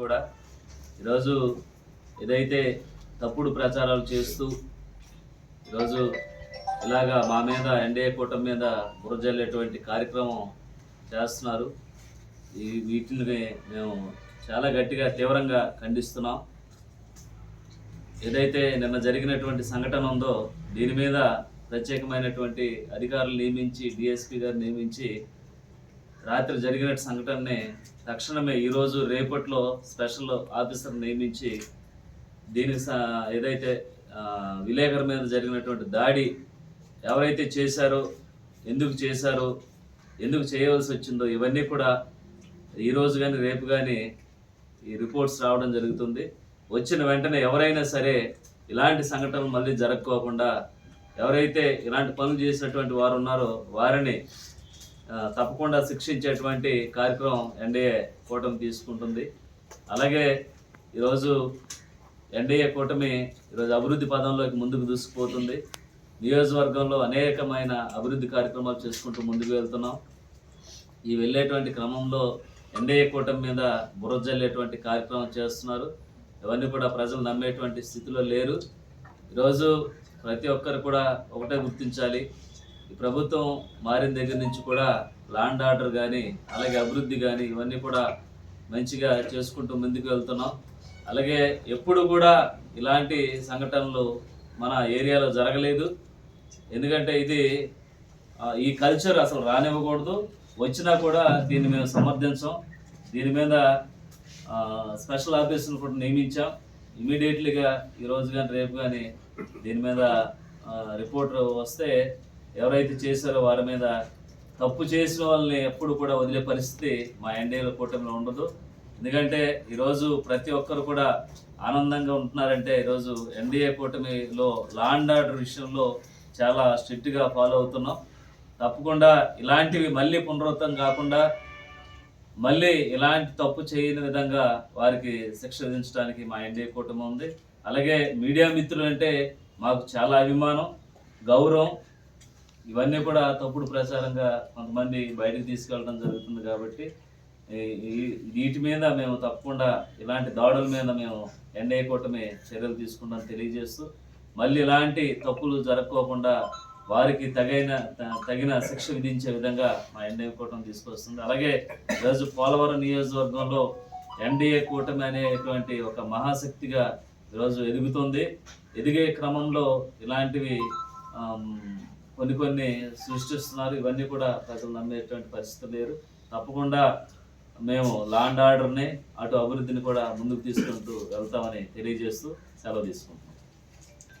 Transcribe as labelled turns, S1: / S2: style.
S1: కూడా ఈరోజు ఏదైతే తప్పుడు ప్రచారాలు చేస్తూ ఈరోజు ఇలాగా మా మీద ఎన్డీఏ కూటమి మీద బురజల్లేటువంటి కార్యక్రమం చేస్తున్నారు. ఈ వీటిని మేము చాలా గట్టిగా తీవ్రంగా ఖండిస్తున్నాం. ఏదైతే నిన్న జరిగినటువంటి సంఘటన ఉందో దీని మీద ప్రత్యేకమైనటువంటి అధికారులు నియమించి డిఎస్పీ గారు నియమించి రాత్రి జరిగిన సంఘటనని తక్షణమే ఈరోజు రేపట్లో స్పెషల్ ఆఫీసర్ నియమించి దీనికి ఏదైతే విలేకరు మీద జరిగినటువంటి దాడి ఎవరైతే చేశారో ఎందుకు చేశారో ఎందుకు చేయవలసి వచ్చిందో ఇవన్నీ కూడా ఈరోజు కానీ రేపు కానీ ఈ రిపోర్ట్స్ రావడం జరుగుతుంది. వచ్చిన వెంటనే ఎవరైనా సరే ఇలాంటి సంఘటనలు మళ్ళీ జరగకోకుండా ఎవరైతే ఇలాంటి పనులు చేసినటువంటి వారు ఉన్నారో వారిని తప్పకుండా శిక్షించేటువంటి కార్యక్రమం ఎన్డీఏ కూటమి తీసుకుంటుంది. అలాగే ఈరోజు ఎన్డీఏ కూటమి ఈరోజు అభివృద్ధి పదంలోకి ముందుకు దూసుకుపోతుంది. నియోజకవర్గంలో అనేకమైన అభివృద్ధి కార్యక్రమాలు చేసుకుంటూ ముందుకు వెళ్తున్నాం. ఈ వెళ్ళేటువంటి క్రమంలో ఎన్డీఏ కూటమి మీద బురద జల్లేటువంటి కార్యక్రమం చేస్తున్నారు. ఇవన్నీ కూడా ప్రజలు నమ్మేటువంటి స్థితిలో లేరు. ఈరోజు ప్రతి ఒక్కరు కూడా ఒకటే గుర్తించాలి. ప్రభుత్వం మారిన దగ్గర నుంచి కూడా ల్యాండ్ ఆర్డర్ కానీ అలాగే అభివృద్ధి కానీ ఇవన్నీ కూడా మంచిగా చేసుకుంటూ ముందుకు వెళ్తున్నాం. అలాగే ఎప్పుడు కూడా ఇలాంటి సంఘటనలు మన ఏరియాలో జరగలేదు. ఎందుకంటే ఇది ఈ కల్చర్ అసలు రానివ్వకూడదు. వచ్చినా కూడా దీన్ని మేము సమర్థించాం. దీని మీద స్పెషల్ ఆఫీసులు కూడా నియమించాం. ఇమీడియట్లీగా ఈరోజు కానీ రేపు కానీ దీని మీద ఆ, రిపోర్ట్ వస్తే ఎవరైతే చేశారో వారి మీద తప్పు చేసిన వాళ్ళని ఎప్పుడు కూడా వదిలే పరిస్థితి మా ఎన్డీఏల కూటమిలో ఉండదు. ఎందుకంటే ఈరోజు ప్రతి ఒక్కరు కూడా ఆనందంగా ఉంటున్నారంటే ఈరోజు ఎన్డీఏ కూటమిలో లాండ్ ఆర్డర్ విషయంలో చాలా స్ట్రిక్ట్గా ఫాలో అవుతున్నాం. తప్పకుండా ఇలాంటివి మళ్ళీ పునరావృతం కాకుండా మళ్ళీ ఇలాంటి తప్పు చేయని విధంగా వారికి శిక్ష విధించడానికి మా ఎన్డీఏ కూటమి ఉంది. అలాగే మీడియా మిత్రులు అంటే మాకు చాలా అభిమానం గౌరవం. ఇవన్నీ కూడా తప్పుడు ప్రచారంగా కొంతమంది బయటకు తీసుకెళ్ళడం జరుగుతుంది కాబట్టి వీటి మీద మేము తప్పకుండా ఇలాంటి దాడుల మీద మేము ఎన్డీఏ కూటమి చర్యలు తీసుకుంటాం తెలియజేస్తూ మళ్ళీ ఇలాంటి తప్పులు జరగకోకుండా వారికి తగిన తగిన శిక్ష విధించే విధంగా మా ఎన్డీఏ కూటమి తీసుకొస్తుంది. అలాగే ఈరోజు పోలవరం నియోజకవర్గంలో ఎన్డీఏ కూటమి అనేటువంటి ఒక మహాశక్తిగా ఈరోజు ఎదుగుతుంది. ఎదిగే క్రమంలో ఇలాంటివి కొన్ని కొన్ని సృష్టిస్తున్నారు. ఇవన్నీ కూడా ప్రజలు నమ్మేటువంటి పరిస్థితి లేరు. తప్పకుండా మేము లాండ్ ఆర్డర్ని అటు అభివృద్ధిని కూడా ముందుకు తీసుకుంటూ వెళ్తామని తెలియజేస్తూ సెలవు తీసుకుంటాం